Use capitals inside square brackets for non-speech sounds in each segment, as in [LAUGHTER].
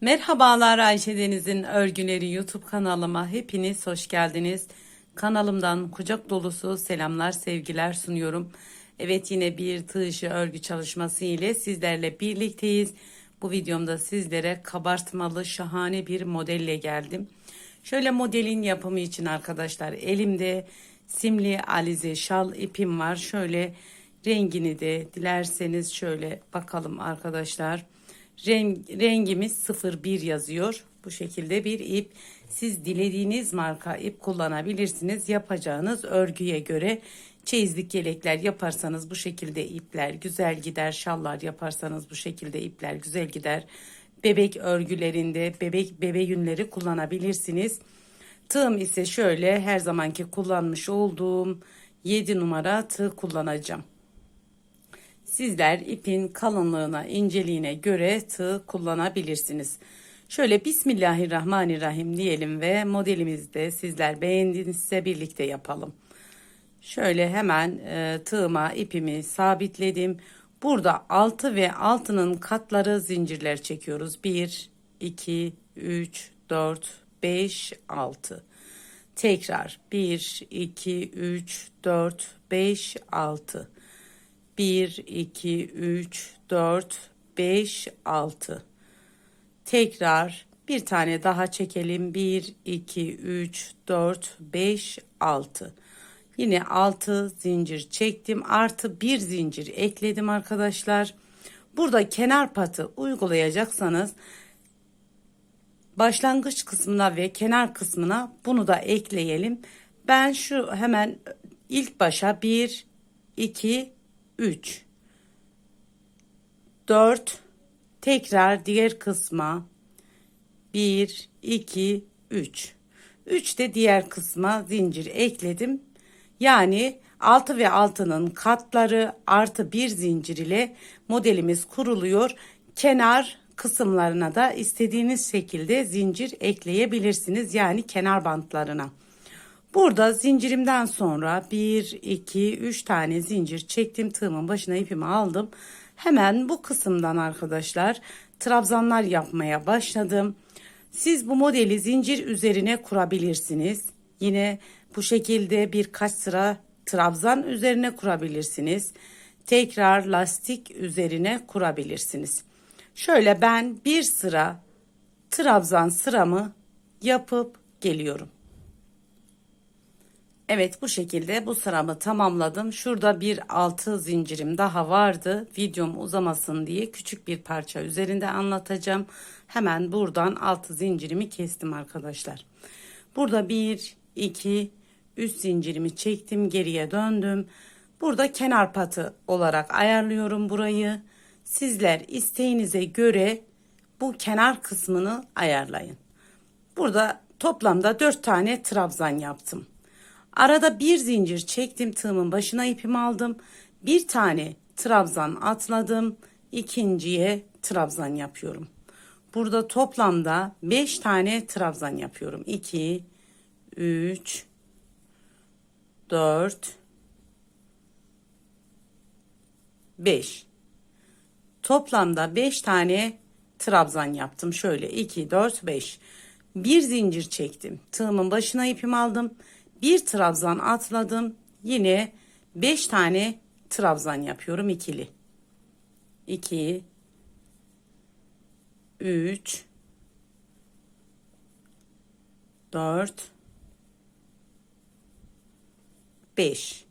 Merhabalar Ayşe Deniz'in Örgüleri YouTube kanalıma hepiniz hoş geldiniz. Kanalımdan kucak dolusu selamlar, sevgiler sunuyorum. Evet yine bir tığ örgü çalışması ile sizlerle birlikteyiz. Bu videomda sizlere kabartmalı şahane bir modelle geldim. Şöyle modelin yapımı için arkadaşlar elimde simli alize şal ipim var. Şöyle rengini de dilerseniz şöyle bakalım arkadaşlar. Renk, rengimiz 01 yazıyor. Bu şekilde bir ip. Siz dilediğiniz marka ip kullanabilirsiniz. Yapacağınız örgüye göre çeyizlik yelekler yaparsanız bu şekilde ipler güzel gider. Şallar yaparsanız bu şekilde ipler güzel gider. Bebek örgülerinde bebek bebe yünleri kullanabilirsiniz. Tığım ise şöyle her zamanki kullanmış olduğum 7 numara tığ kullanacağım. Sizler ipin kalınlığına, inceliğine göre tığ kullanabilirsiniz. Şöyle Bismillahirrahmanirrahim diyelim ve modelimizde sizler beğendiğinizse birlikte yapalım. Şöyle hemen e, tığıma ipimi sabitledim. Burada 6 ve altının katları zincirler çekiyoruz. 1, 2, 3, 4, 5, 6. Tekrar 1, 2, 3, 4, 5, 6. 1, 2, 3, 4, 5, 6. Tekrar bir tane daha çekelim. 1, 2, 3, 4, 5, 6. Yine 6 zincir çektim. Artı bir zincir ekledim arkadaşlar. Burada kenar patı uygulayacaksanız başlangıç kısmına ve kenar kısmına bunu da ekleyelim. Ben şu hemen ilk başa 1, 2, 3 4 tekrar diğer kısma 1 2 3 3 de diğer kısma zincir ekledim. Yani 6 ve 6'nın katları artı bir zincir ile modelimiz kuruluyor. Kenar kısımlarına da istediğiniz şekilde zincir ekleyebilirsiniz. Yani kenar bantlarına. Burada zincirimden sonra 1, 2, 3 tane zincir çektim. Tığımın başına ipimi aldım. Hemen bu kısımdan arkadaşlar trabzanlar yapmaya başladım. Siz bu modeli zincir üzerine kurabilirsiniz. Yine bu şekilde birkaç sıra trabzan üzerine kurabilirsiniz. Tekrar lastik üzerine kurabilirsiniz. Şöyle ben bir sıra trabzan sıramı yapıp geliyorum. Evet bu şekilde bu sıramı tamamladım. Şurada bir altı zincirim daha vardı. Videom uzamasın diye küçük bir parça üzerinde anlatacağım. Hemen buradan altı zincirimi kestim arkadaşlar. Burada bir, iki, üç zincirimi çektim. Geriye döndüm. Burada kenar patı olarak ayarlıyorum burayı. Sizler isteğinize göre bu kenar kısmını ayarlayın. Burada toplamda dört tane trabzan yaptım. Arada bir zincir çektim tığımın başına ipimi aldım. Bir tane trabzan atladım. ikinciye trabzan yapıyorum. Burada toplamda 5 tane trabzan yapıyorum. 2 3 4 5 Toplamda 5 tane trabzan yaptım. Şöyle 2 4 5 bir zincir çektim. Tığımın başına ipimi aldım bir trabzan atladım. Yine 5 tane trabzan yapıyorum ikili. 2 3 4 5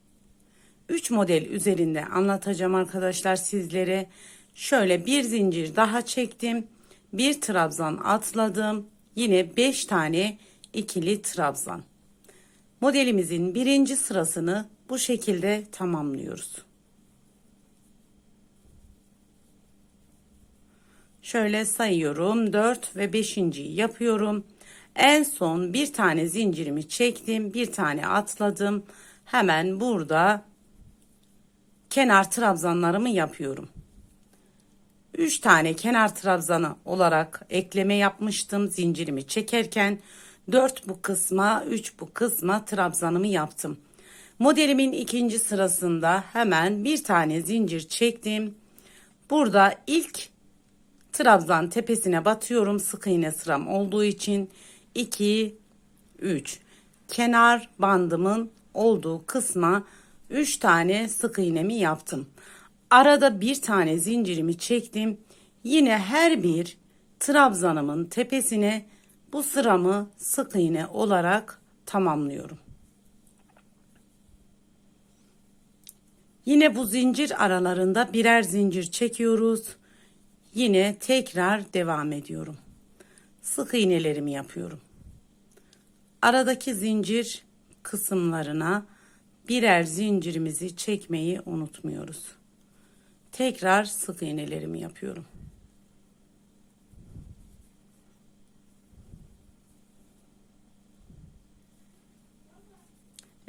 3 model üzerinde anlatacağım arkadaşlar sizlere. Şöyle bir zincir daha çektim. Bir trabzan atladım. Yine 5 tane ikili trabzan. Modelimizin birinci sırasını bu şekilde tamamlıyoruz. Şöyle sayıyorum 4 ve 5. yapıyorum. En son bir tane zincirimi çektim bir tane atladım. Hemen burada kenar trabzanlarımı yapıyorum. 3 tane kenar trabzanı olarak ekleme yapmıştım zincirimi çekerken 4 bu kısma 3 bu kısma trabzanımı yaptım. Modelimin ikinci sırasında hemen bir tane zincir çektim. Burada ilk trabzan tepesine batıyorum sık iğne sıram olduğu için 2 3 kenar bandımın olduğu kısma 3 tane sık iğnemi yaptım. Arada bir tane zincirimi çektim. Yine her bir trabzanımın tepesine bu sıramı sık iğne olarak tamamlıyorum. Yine bu zincir aralarında birer zincir çekiyoruz. Yine tekrar devam ediyorum. Sık iğnelerimi yapıyorum. Aradaki zincir kısımlarına birer zincirimizi çekmeyi unutmuyoruz. Tekrar sık iğnelerimi yapıyorum.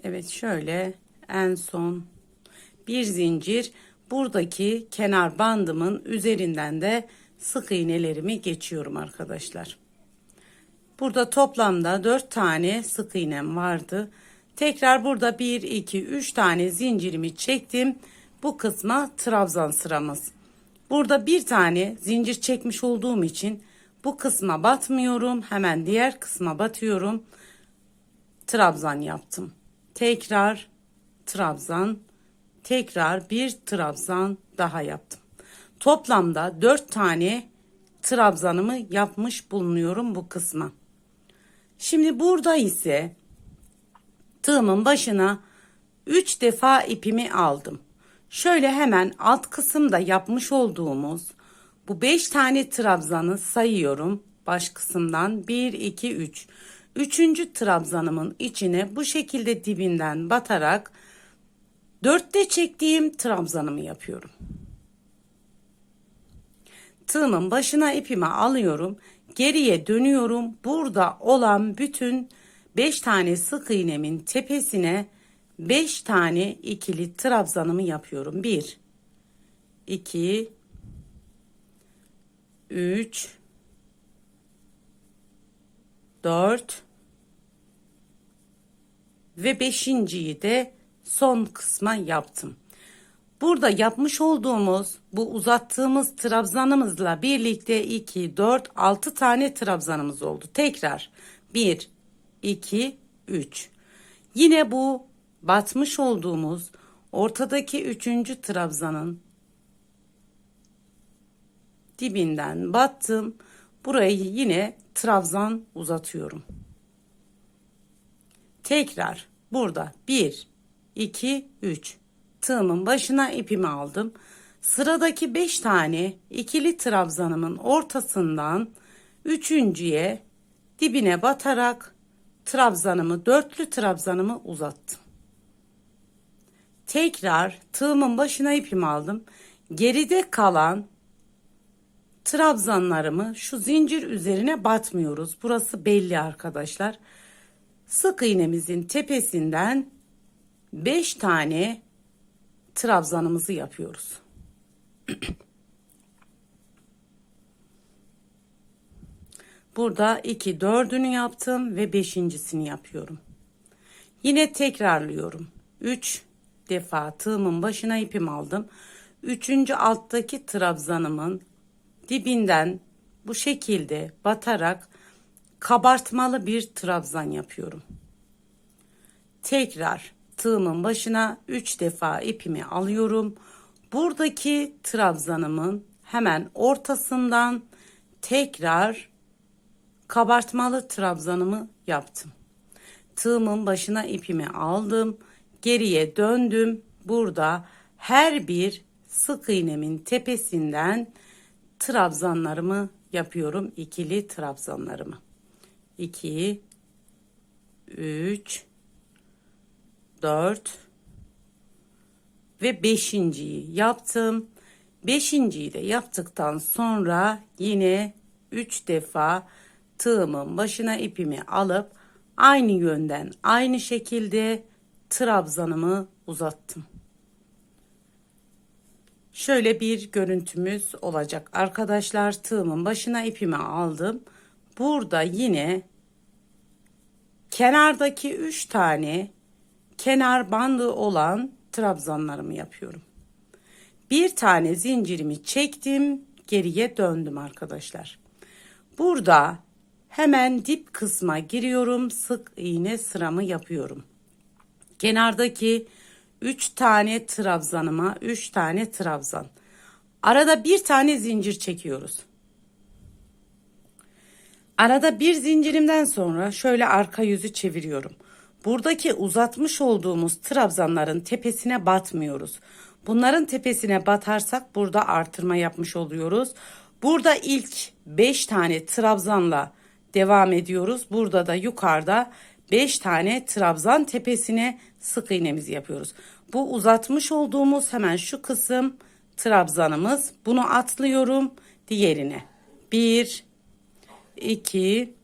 Evet şöyle en son bir zincir buradaki kenar bandımın üzerinden de sık iğnelerimi geçiyorum arkadaşlar. Burada toplamda 4 tane sık iğnem vardı. Tekrar burada 1 2 3 tane zincirimi çektim. Bu kısma trabzan sıramız. Burada bir tane zincir çekmiş olduğum için bu kısma batmıyorum. Hemen diğer kısma batıyorum. Trabzan yaptım. Tekrar trabzan, tekrar bir trabzan daha yaptım. Toplamda 4 tane trabzanımı yapmış bulunuyorum bu kısma. Şimdi burada ise tığımın başına 3 defa ipimi aldım. Şöyle hemen alt kısımda yapmış olduğumuz bu 5 tane trabzanı sayıyorum. Baş kısımdan 1 2 3. Üçüncü trabzanımın içine bu şekilde dibinden batarak dörtte çektiğim trabzanımı yapıyorum. Tığımın başına ipimi alıyorum. Geriye dönüyorum. Burada olan bütün 5 tane sık iğnemin tepesine 5 tane ikili trabzanımı yapıyorum. 1 2 3 4 ve beşinciyi de son kısma yaptım. Burada yapmış olduğumuz bu uzattığımız trabzanımızla birlikte 2, 4, 6 tane trabzanımız oldu. Tekrar 1, 2, 3. Yine bu batmış olduğumuz ortadaki üçüncü trabzanın dibinden battım. Burayı yine trabzan uzatıyorum. Tekrar burada 1, 2, 3 tığımın başına ipimi aldım. Sıradaki 5 tane ikili trabzanımın ortasından üçüncüye dibine batarak trabzanımı dörtlü trabzanımı uzattım. Tekrar tığımın başına ipimi aldım. Geride kalan trabzanlarımı şu zincir üzerine batmıyoruz. Burası belli arkadaşlar. Sık iğnemizin tepesinden 5 tane trabzanımızı yapıyoruz. [CLEARS THROAT] Burada 2 dördünü yaptım ve beşincisini yapıyorum. Yine tekrarlıyorum. 3 defa tığımın başına ipim aldım. Üçüncü alttaki trabzanımın dibinden bu şekilde batarak kabartmalı bir trabzan yapıyorum. Tekrar tığımın başına 3 defa ipimi alıyorum. Buradaki trabzanımın hemen ortasından tekrar kabartmalı trabzanımı yaptım. Tığımın başına ipimi aldım. Geriye döndüm. Burada her bir sık iğnemin tepesinden trabzanlarımı yapıyorum. ikili trabzanlarımı. 2 3 4 ve beşinciyi yaptım. Beşinciyi de yaptıktan sonra yine 3 defa tığımın başına ipimi alıp aynı yönden aynı şekilde trabzanımı uzattım. Şöyle bir görüntümüz olacak. Arkadaşlar tığımın başına ipimi aldım. Burada yine kenardaki 3 tane kenar bandı olan trabzanlarımı yapıyorum. Bir tane zincirimi çektim. geriye döndüm arkadaşlar. Burada hemen dip kısma giriyorum. Sık iğne sıramı yapıyorum. Kenardaki 3 tane trabzanıma 3 tane trabzan. Arada bir tane zincir çekiyoruz. Arada bir zincirimden sonra şöyle arka yüzü çeviriyorum. Buradaki uzatmış olduğumuz trabzanların tepesine batmıyoruz. Bunların tepesine batarsak burada artırma yapmış oluyoruz. Burada ilk 5 tane trabzanla devam ediyoruz. Burada da yukarıda 5 tane trabzan tepesine sık iğnemizi yapıyoruz. Bu uzatmış olduğumuz hemen şu kısım trabzanımız. Bunu atlıyorum diğerine. 1 2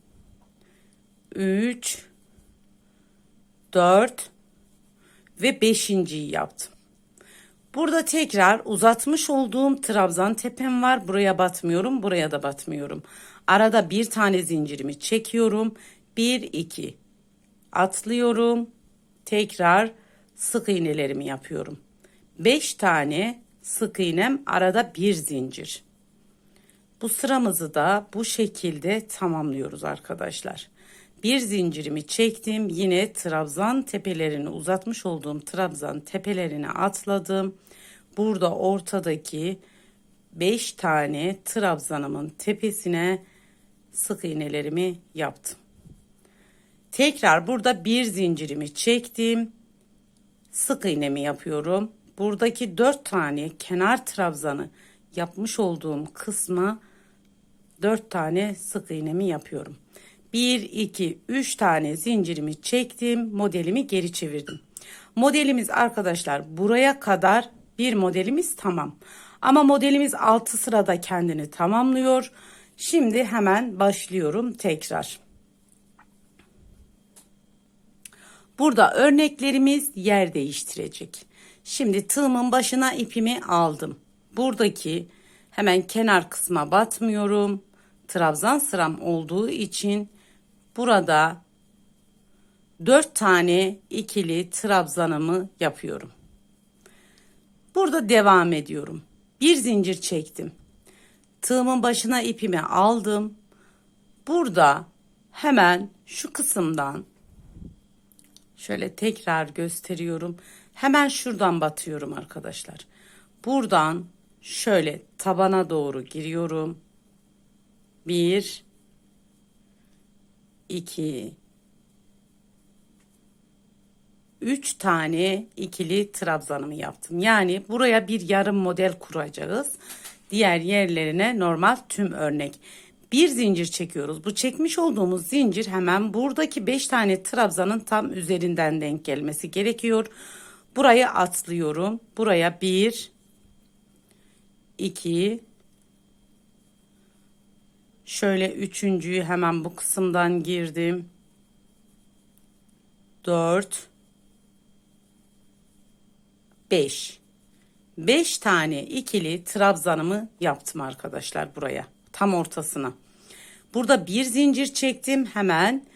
3 4 ve 5.yi yaptım. Burada tekrar uzatmış olduğum trabzan tepem var. Buraya batmıyorum, buraya da batmıyorum. Arada bir tane zincirimi çekiyorum. 1 2 atlıyorum. Tekrar sık iğnelerimi yapıyorum. 5 tane sık iğnem arada bir zincir. Bu sıramızı da bu şekilde tamamlıyoruz arkadaşlar. Bir zincirimi çektim. Yine trabzan tepelerini uzatmış olduğum trabzan tepelerini atladım. Burada ortadaki 5 tane trabzanımın tepesine sık iğnelerimi yaptım. Tekrar burada bir zincirimi çektim. Sık iğnemi yapıyorum. Buradaki 4 tane kenar trabzanı yapmış olduğum kısma 4 tane sık iğnemi yapıyorum. 1 2 3 tane zincirimi çektim, modelimi geri çevirdim. Modelimiz arkadaşlar buraya kadar bir modelimiz tamam. Ama modelimiz 6 sırada kendini tamamlıyor. Şimdi hemen başlıyorum tekrar. Burada örneklerimiz yer değiştirecek. Şimdi tığımın başına ipimi aldım. Buradaki hemen kenar kısma batmıyorum. Trabzan sıram olduğu için burada 4 tane ikili trabzanımı yapıyorum. Burada devam ediyorum. Bir zincir çektim. Tığımın başına ipimi aldım. Burada hemen şu kısımdan şöyle tekrar gösteriyorum. Hemen şuradan batıyorum arkadaşlar. Buradan şöyle tabana doğru giriyorum. Bir, iki, üç tane ikili trabzanımı yaptım. Yani buraya bir yarım model kuracağız. Diğer yerlerine normal tüm örnek. Bir zincir çekiyoruz. Bu çekmiş olduğumuz zincir hemen buradaki 5 tane trabzanın tam üzerinden denk gelmesi gerekiyor. Burayı atlıyorum. Buraya 1 2 Şöyle üçüncüyü hemen bu kısımdan girdim. 4 5 5 tane ikili trabzanımı yaptım arkadaşlar buraya. Tam ortasına. Burada bir zincir çektim hemen.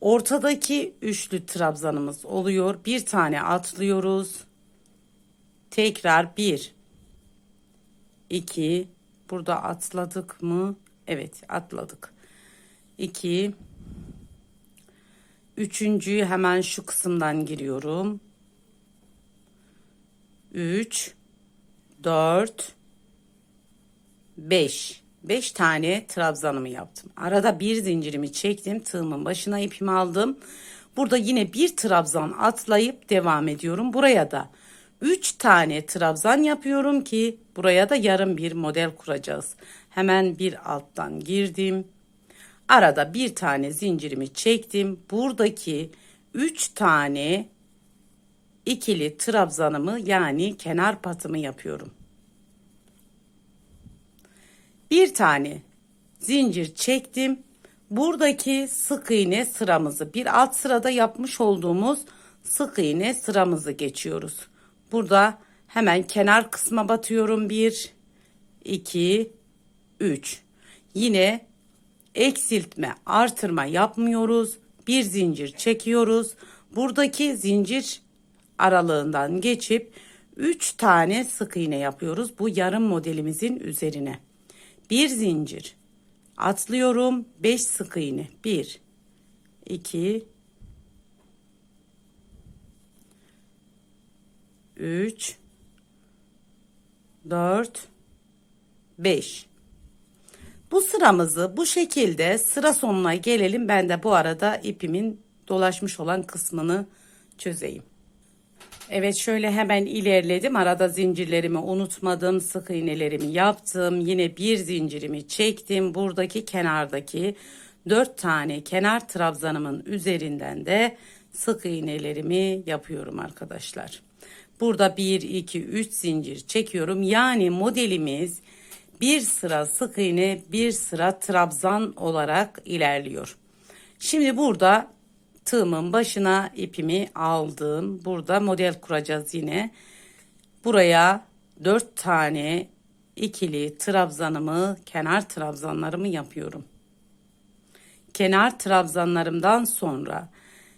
Ortadaki üçlü trabzanımız oluyor. Bir tane atlıyoruz. Tekrar bir. İki. Burada atladık mı? Evet atladık. İki. Üçüncüyü hemen şu kısımdan giriyorum. Üç. Dört. Beş. 5 tane trabzanımı yaptım. Arada bir zincirimi çektim. Tığımın başına ipimi aldım. Burada yine bir trabzan atlayıp devam ediyorum. Buraya da 3 tane trabzan yapıyorum ki buraya da yarım bir model kuracağız. Hemen bir alttan girdim. Arada bir tane zincirimi çektim. Buradaki 3 tane ikili trabzanımı yani kenar patımı yapıyorum. Bir tane zincir çektim. Buradaki sık iğne sıramızı bir alt sırada yapmış olduğumuz sık iğne sıramızı geçiyoruz. Burada hemen kenar kısma batıyorum. 1 2 3. Yine eksiltme, artırma yapmıyoruz. Bir zincir çekiyoruz. Buradaki zincir aralığından geçip 3 tane sık iğne yapıyoruz bu yarım modelimizin üzerine. Bir zincir. Atlıyorum 5 sık iğne. 1 2 3 4 5 Bu sıramızı bu şekilde sıra sonuna gelelim. Ben de bu arada ipimin dolaşmış olan kısmını çözeyim. Evet şöyle hemen ilerledim. Arada zincirlerimi unutmadım. Sık iğnelerimi yaptım. Yine bir zincirimi çektim. Buradaki kenardaki dört tane kenar trabzanımın üzerinden de sık iğnelerimi yapıyorum arkadaşlar. Burada 1, 2, 3 zincir çekiyorum. Yani modelimiz bir sıra sık iğne bir sıra trabzan olarak ilerliyor. Şimdi burada tığımın başına ipimi aldım. Burada model kuracağız yine. Buraya 4 tane ikili trabzanımı, kenar trabzanlarımı yapıyorum. Kenar trabzanlarımdan sonra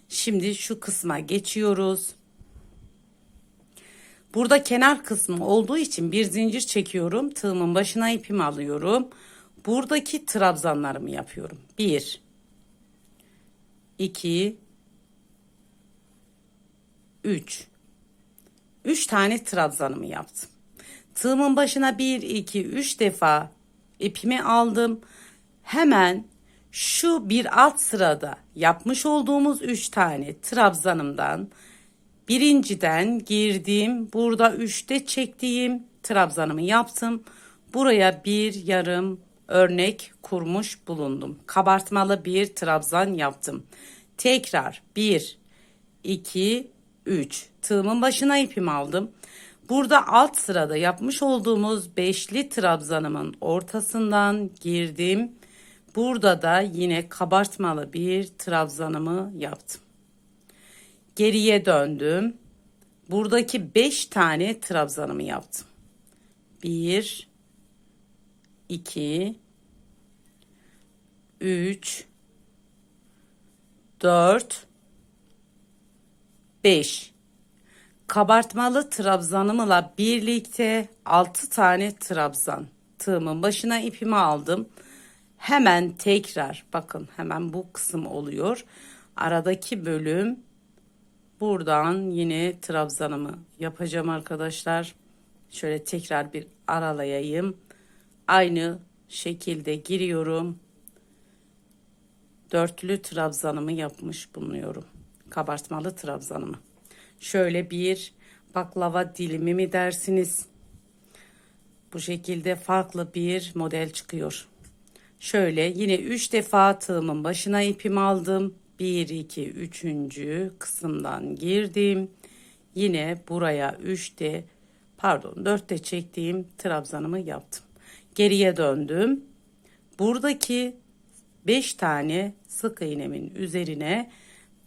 şimdi şu kısma geçiyoruz. Burada kenar kısmı olduğu için bir zincir çekiyorum. Tığımın başına ipimi alıyorum. Buradaki trabzanlarımı yapıyorum. 1 2 3 3 tane trabzanımı yaptım. Tığımın başına 1 2 3 defa ipimi aldım. Hemen şu bir alt sırada yapmış olduğumuz 3 tane trabzanımdan birinciden girdim. Burada 3'te çektiğim trabzanımı yaptım. Buraya bir yarım örnek kurmuş bulundum. Kabartmalı bir trabzan yaptım. Tekrar 1 2 3 tığımın başına ipimi aldım. Burada alt sırada yapmış olduğumuz beşli trabzanımın ortasından girdim. Burada da yine kabartmalı bir trabzanımı yaptım. Geriye döndüm. Buradaki 5 tane trabzanımı yaptım. 1 2 3 4 5 kabartmalı trabzanımla birlikte 6 tane trabzan tığımın başına ipimi aldım. Hemen tekrar bakın hemen bu kısım oluyor. Aradaki bölüm buradan yine trabzanımı yapacağım arkadaşlar. Şöyle tekrar bir aralayayım. Aynı şekilde giriyorum. Dörtlü trabzanımı yapmış bulunuyorum. Kabartmalı trabzanımı. Şöyle bir baklava dilimi mi dersiniz? Bu şekilde farklı bir model çıkıyor. Şöyle yine 3 defa tığımın başına ipimi aldım. 1 2 3. kısımdan girdim. Yine buraya 3'te pardon 4'te çektiğim trabzanımı yaptım. Geriye döndüm. Buradaki 5 tane sık iğnemin üzerine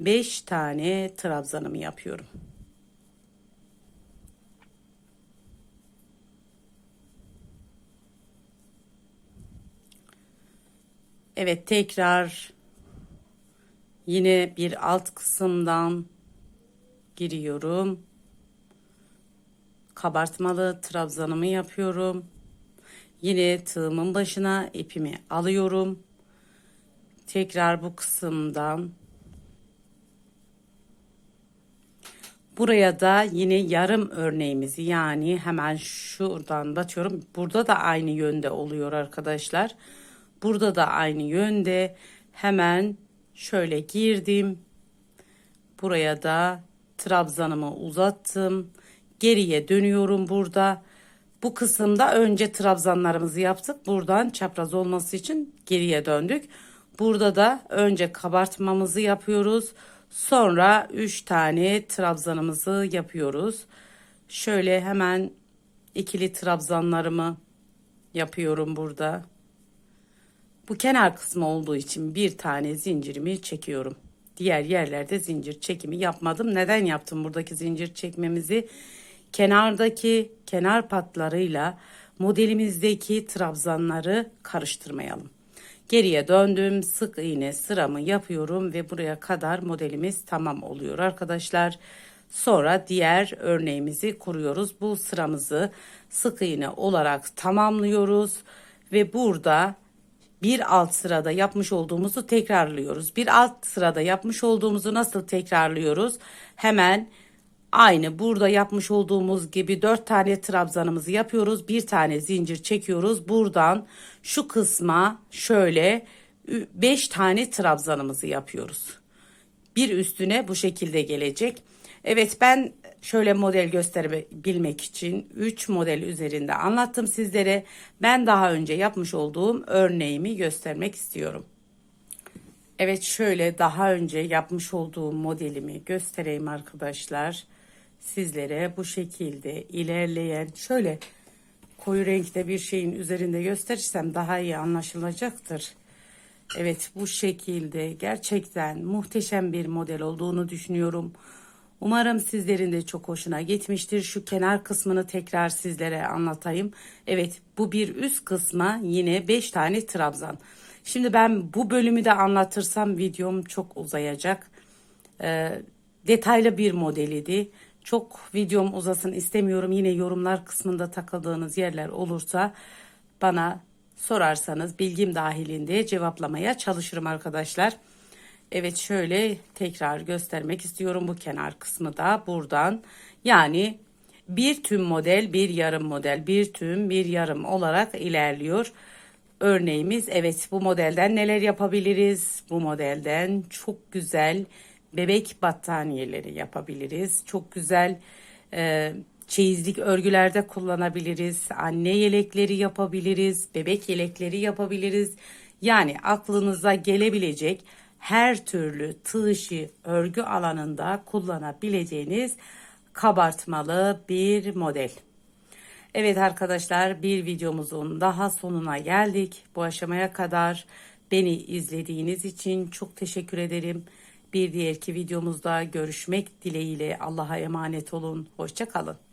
5 tane trabzanımı yapıyorum. Evet tekrar yine bir alt kısımdan giriyorum. Kabartmalı trabzanımı yapıyorum. Yine tığımın başına ipimi alıyorum. Tekrar bu kısımdan Buraya da yine yarım örneğimizi yani hemen şuradan batıyorum. Burada da aynı yönde oluyor arkadaşlar. Burada da aynı yönde. Hemen şöyle girdim. Buraya da trabzanımı uzattım. Geriye dönüyorum burada. Bu kısımda önce trabzanlarımızı yaptık. Buradan çapraz olması için geriye döndük. Burada da önce kabartmamızı yapıyoruz. Sonra 3 tane trabzanımızı yapıyoruz. Şöyle hemen ikili trabzanlarımı yapıyorum burada. Bu kenar kısmı olduğu için bir tane zincirimi çekiyorum. Diğer yerlerde zincir çekimi yapmadım. Neden yaptım buradaki zincir çekmemizi? Kenardaki kenar patlarıyla modelimizdeki trabzanları karıştırmayalım. Geriye döndüm. Sık iğne sıramı yapıyorum ve buraya kadar modelimiz tamam oluyor arkadaşlar. Sonra diğer örneğimizi kuruyoruz. Bu sıramızı sık iğne olarak tamamlıyoruz ve burada bir alt sırada yapmış olduğumuzu tekrarlıyoruz. Bir alt sırada yapmış olduğumuzu nasıl tekrarlıyoruz? Hemen aynı burada yapmış olduğumuz gibi dört tane trabzanımızı yapıyoruz. Bir tane zincir çekiyoruz. Buradan şu kısma şöyle beş tane trabzanımızı yapıyoruz. Bir üstüne bu şekilde gelecek. Evet ben şöyle model gösterebilmek için 3 model üzerinde anlattım sizlere. Ben daha önce yapmış olduğum örneğimi göstermek istiyorum. Evet şöyle daha önce yapmış olduğum modelimi göstereyim arkadaşlar. Sizlere bu şekilde ilerleyen şöyle koyu renkte bir şeyin üzerinde gösterirsem daha iyi anlaşılacaktır. Evet bu şekilde gerçekten muhteşem bir model olduğunu düşünüyorum. Umarım sizlerin de çok hoşuna gitmiştir. Şu kenar kısmını tekrar sizlere anlatayım. Evet bu bir üst kısma yine 5 tane trabzan. Şimdi ben bu bölümü de anlatırsam videom çok uzayacak. Ee, detaylı bir modeliydi. Çok videom uzasın istemiyorum. Yine yorumlar kısmında takıldığınız yerler olursa bana sorarsanız bilgim dahilinde cevaplamaya çalışırım arkadaşlar. Evet şöyle tekrar göstermek istiyorum bu kenar kısmı da buradan. Yani bir tüm model bir yarım model bir tüm bir yarım olarak ilerliyor. Örneğimiz evet bu modelden neler yapabiliriz? Bu modelden çok güzel bebek battaniyeleri yapabiliriz. Çok güzel e, çeyizlik örgülerde kullanabiliriz. Anne yelekleri yapabiliriz. Bebek yelekleri yapabiliriz. Yani aklınıza gelebilecek her türlü tığ örgü alanında kullanabileceğiniz kabartmalı bir model. Evet arkadaşlar bir videomuzun daha sonuna geldik. Bu aşamaya kadar beni izlediğiniz için çok teşekkür ederim. Bir diğerki videomuzda görüşmek dileğiyle Allah'a emanet olun. Hoşçakalın.